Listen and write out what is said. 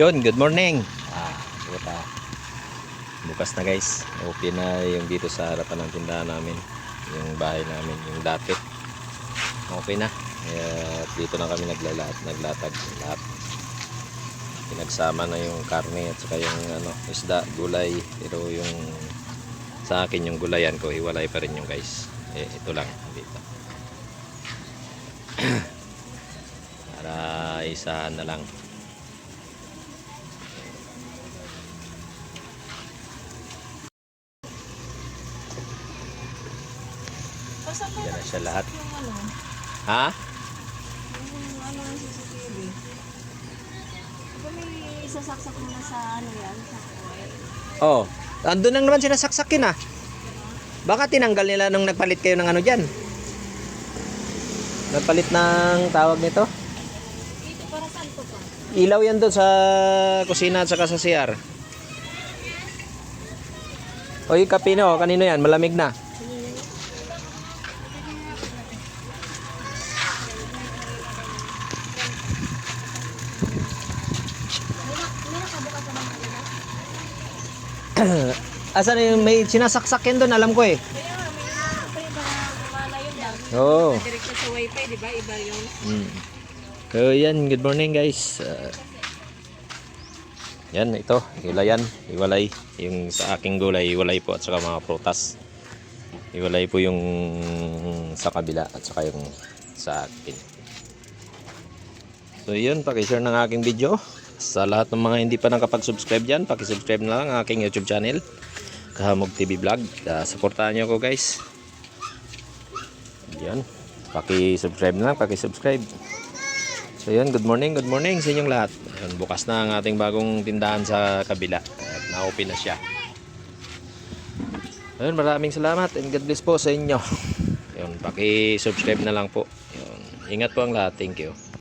Yun, good morning. Ah, puta. Bukas na guys. Open na yung dito sa harapan ng tindahan namin. Yung bahay namin, yung dati. Okay na. Kaya dito na kami naglalat, naglatag lahat. Pinagsama na yung karne at saka yung ano, isda, gulay. Pero yung sa akin yung gulayan ko, iwalay pa rin yung guys. Eh, ito lang dito. Para isahan na lang. Pasan pa Yan na siya lahat. ano, Ha? ano yung CCTV. Diba may isasaksak mo na sa ano yan, sa oil. Oh, andun lang naman sinasaksakin ah. Baka tinanggal nila nung nagpalit kayo ng ano dyan. Nagpalit ng tawag nito. Ito para saan to pa? Ilaw yan doon sa kusina at saka sa CR. Oy, kapino, kanino yan? Malamig na. May nakabukas sa mga ina. Asan yung may sinasaksakin doon, alam ko eh. Oo. Direkta sa wifi, di ba? Iba yun. Mm. So yan, good morning guys. Uh, yan, ito, gulayan, iwalay. Yung sa aking gulay, iwalay po at saka mga prutas. Iwalay po yung sa kabila at saka yung sa akin. So yun, pakishare ng aking video. Sa lahat ng mga hindi pa nakapag-subscribe dyan, pakisubscribe na lang ang aking YouTube channel. Kahamog TV Vlog. Uh, supportahan nyo ko guys. Yan. Paki-subscribe na lang, paki-subscribe. So yun, good morning, good morning sa inyong lahat. Ayun, bukas na ang ating bagong tindahan sa kabila. At na-open na siya. Ayun, maraming salamat and God bless po sa inyo. Ayun, paki-subscribe na lang po. Ayun, ingat po ang lahat. Thank you.